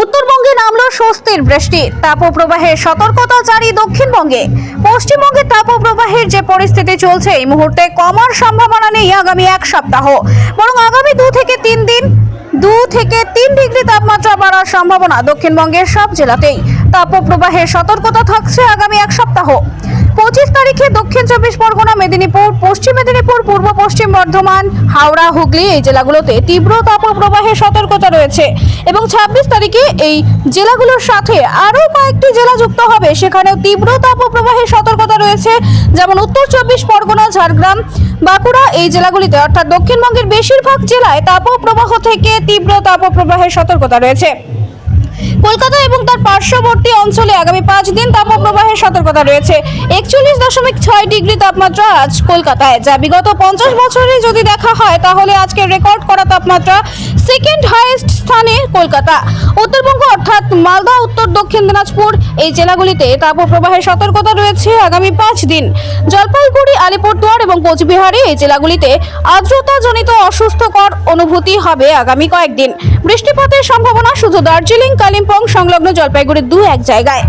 উত্তরবঙ্গে নামলো স্বস্তির বৃষ্টি। তাপপ্রবাহের সতর্কতা জারি দক্ষিণবঙ্গে। পশ্চিমবঙ্গে তাপপ্রবাহের যে পরিস্থিতি চলছে এই মুহূর্তে কমার সম্ভাবনা নেই আগামী এক সপ্তাহ। বরং আগামী দু থেকে তিন দিন, দু থেকে তিন ডিগ্রি তাপমাত্রা বাড়ার সম্ভাবনা দক্ষিণবঙ্গের সব জেলাতেই। তাপপ্রবাহের সতর্কতা থাকছে আগামী এক সপ্তাহ। পঁচিশ তারিখে দক্ষিণ চব্বিশ পরগনা, মেদিনীপুর, পশ্চিম মেদিনীপুর, পূর্ব পশ্চিম বর্ধমান, হাওড়া, হুগলি এই জেলাগুলোতে তীব্র তাপপ্রবাহের সতর্কতা রয়েছে এবং ছাব্বিশ তারিখে এই জেলাগুলোর সাথে আরও কয়েকটি জেলা যুক্ত হবে। সেখানেও তীব্র তাপপ্রবাহের সতর্কতা রয়েছে, যেমন উত্তর চব্বিশ পরগনা, ঝাড়গ্রাম, বাঁকুড়া এই জেলাগুলিতে। অর্থাৎ দক্ষিণবঙ্গের বেশিরভাগ জেলায় তাপপ্রবাহ থেকে তীব্র তাপপ্রবাহের সতর্কতা রয়েছে। কলকাতা এবং তার পার্শ্ববর্তী অঞ্চলে আগামী পাঁচ দিন তাপপ্রবাহের সতর্কতা রয়েছে। একচল্লিশ দশমিক ছয় ডিগ্রি তাপমাত্রা আজ কলকাতায়। যা বিগত পঞ্চাশ বছরে যদি দেখা হয়, তাহলে আজকে রেকর্ড করা তাপমাত্রা সেকেন্ড হাইয়েস্ট স্থানে কলকাতা। উত্তরবঙ্গ অর্থাৎ মালদা, উত্তর, দক্ষিণ দিনাজপুর এই জেলাগুলিতে তাপপ্রবাহের সতর্কতা রয়েছে আগামী পাঁচ দিন। জলপাইগুড়ি, আলিপুরদুয়ার এবং কোচবিহারে এই জেলাগুলিতে আর্দ্রতাজনিত অসুস্থকর অনুভূতি হবে আগামী কয়েকদিন। বৃষ্টিপাতের সম্ভাবনা শুধু দার্জিলিং, কালিম্পং সংলগ্ন জলপাইগুড়ির দু এক জায়গায়।